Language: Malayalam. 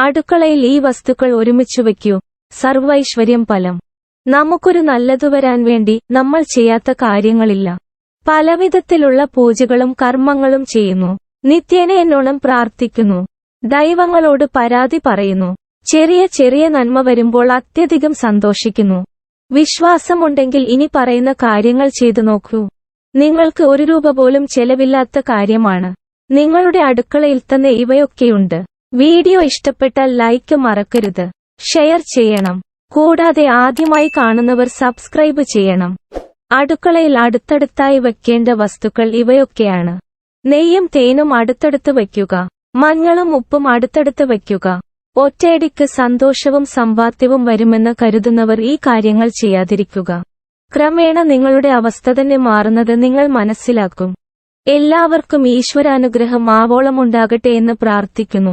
അടുക്കളയിൽ ഈ വസ്തുക്കൾ ഒരുമിച്ചു വയ്ക്കൂ. സർവൈശ്വര്യം ഫലം. നമുക്കൊരു നല്ലതു വരാൻ വേണ്ടി നമ്മൾ ചെയ്യാത്ത കാര്യങ്ങളില്ല. പലവിധത്തിലുള്ള പൂജകളും കർമ്മങ്ങളും ചെയ്യുന്നു. നിത്യേന എന്നോണം പ്രാർത്ഥിക്കുന്നു. ദൈവങ്ങളോട് പരാതി പറയുന്നു. ചെറിയ ചെറിയ നന്മ വരുമ്പോൾ അത്യധികം സന്തോഷിക്കുന്നു. വിശ്വാസമുണ്ടെങ്കിൽ ഇനി പറയുന്ന കാര്യങ്ങൾ ചെയ്തു നോക്കൂ. നിങ്ങൾക്ക് ഒരു രൂപ പോലും ചെലവില്ലാത്ത കാര്യമാണ്. നിങ്ങളുടെ അടുക്കളയിൽ തന്നെ ഇവയൊക്കെയുണ്ട്. വീഡിയോ ഇഷ്ടപ്പെട്ടാൽ ലൈക്ക് മറക്കരുത്. ഷെയർ ചെയ്യണം. കൂടാതെ ആദ്യമായി കാണുന്നവർ സബ്സ്ക്രൈബ് ചെയ്യണം. അടുക്കളയിൽ അടുത്തടുത്തായി വെക്കേണ്ട വസ്തുക്കൾ ഇവയൊക്കെയാണ്. നെയ്യും തേനും അടുത്തടുത്ത് വയ്ക്കുക മഞ്ഞളും ഉപ്പും അടുത്തടുത്ത് വയ്ക്കുക ഒറ്റയടിക്ക് സന്തോഷവും സമ്പാദ്യവും വരുമെന്ന് കരുതുന്നവർ ഈ കാര്യങ്ങൾ ചെയ്യാതിരിക്കുക. ക്രമേണ നിങ്ങളുടെ അവസ്ഥ തന്നെ മാറുന്നത് നിങ്ങൾ മനസ്സിലാക്കും. എല്ലാവർക്കും ഈശ്വരാനുഗ്രഹം ആവോളമുണ്ടാകട്ടെ എന്ന് പ്രാർത്ഥിക്കുന്നു.